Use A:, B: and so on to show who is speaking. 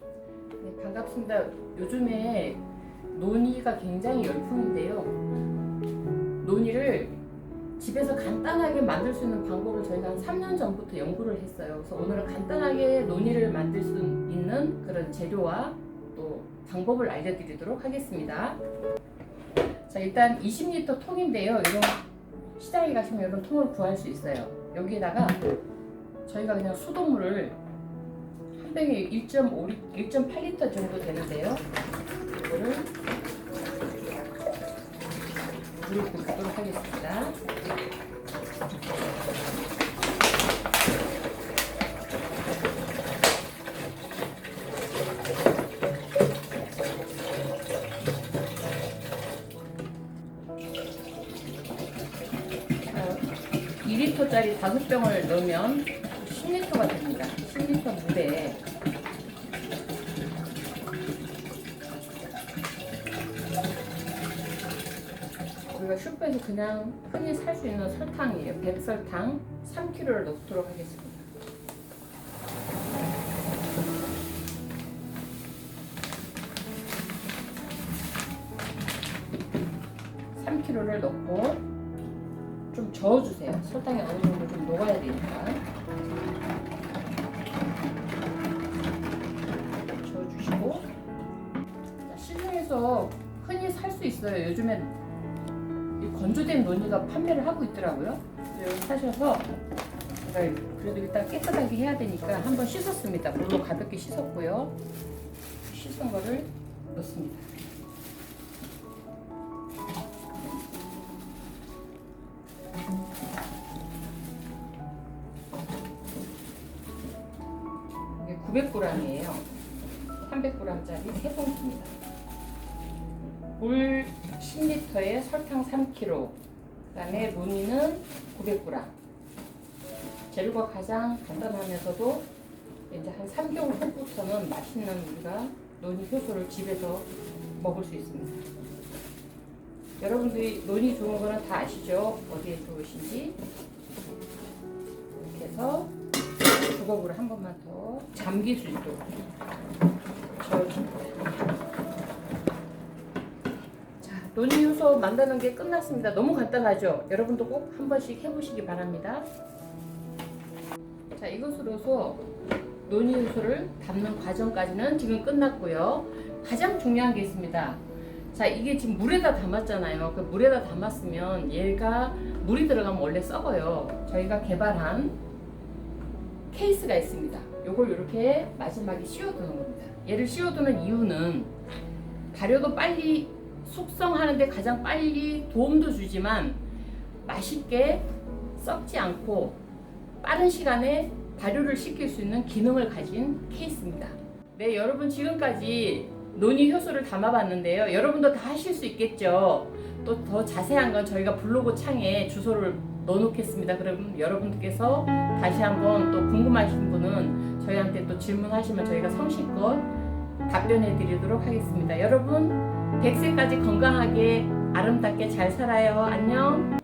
A: 네, 반갑습니다. 요즘에 논의가 굉장히 열풍인데요. 논의를 집에서 간단하게 만들 수 있는 방법을 저희가 한 3년 전부터 연구를 했어요. 그래서 오늘은 간단하게 논의를 만들 수 있는 그런 재료와 또 방법을 알려드리도록 하겠습니다. 자, 일단 20리터 통인데요. 이런 시장에 가시면 이런 통을 구할 수 있어요. 여기에다가 저희가 그냥 수돗물을 한 병에 1.5, 1.8리터 정도 되는데요. 이거를 물을 붓도록 하겠습니다. 어, 2리터짜리 5병을 넣으면 10리터가 됩니다. 10리터 물에 우리가 슈퍼에서 그냥 흔히 살 수 있는 설탕이에요. 백설탕 3kg를 넣도록 하겠습니다. 를 넣고 좀 저어주세요. 설탕이 어느 정도 좀 녹아야 되니까. 있어요. 요즘엔 이 건조된 논이가 판매를 하고 있더라고요. 그래서 여기 사셔서 제가 그래도 일단 깨끗하게 해야 되니까 한번 씻었습니다. 물로 가볍게 씻었고요. 씻은 거를 넣습니다. 이게 900g이에요. 300g짜리 세 봉지입니다. 물 10리터에 설탕 3kg, 그다음에 루니는 900g. 재료가 가장 간단하면서도 이제 한 3개월 후부터는 맛있는 우리가 논이 효소를 집에서 먹을 수 있습니다. 여러분들이 논이 좋은 거는 다 아시죠? 어디에 좋으신지. 이렇게 해서 주걱으로 한 번만 더 잠길 수 있도록 저어줍니다. 자, 논이 효소 만드는 게 끝났습니다. 너무 간단하죠? 여러분도 꼭 한 번씩 해보시기 바랍니다. 자, 이것으로서 논이 효소를 담는 과정까지는 지금 끝났고요. 가장 중요한 게 있습니다. 자, 이게 지금 물에다 담았잖아요. 그 물에다 담았으면 얘가 물이 들어가면 원래 썩어요. 저희가 개발한 케이스가 있습니다. 요걸 이렇게 마지막에 씌워두는 겁니다. 얘를 씌워두는 이유는 발효도 빨리 숙성하는데 가장 빨리 도움도 주지만 맛있게 썩지 않고 빠른 시간에 발효를 시킬 수 있는 기능을 가진 케이스입니다. 네, 여러분 지금까지 논이 효소를 담아봤는데요. 여러분도 다 하실 수 있겠죠. 또 더 자세한 건 저희가 블로그 창에 주소를 넣어놓겠습니다. 그럼 여러분들께서 다시 한번 또 궁금하신 분은 저희한테 또 질문하시면 저희가 성실껏 답변해 드리도록 하겠습니다. 여러분 100세까지 건강하게 아름답게 잘 살아요. 안녕.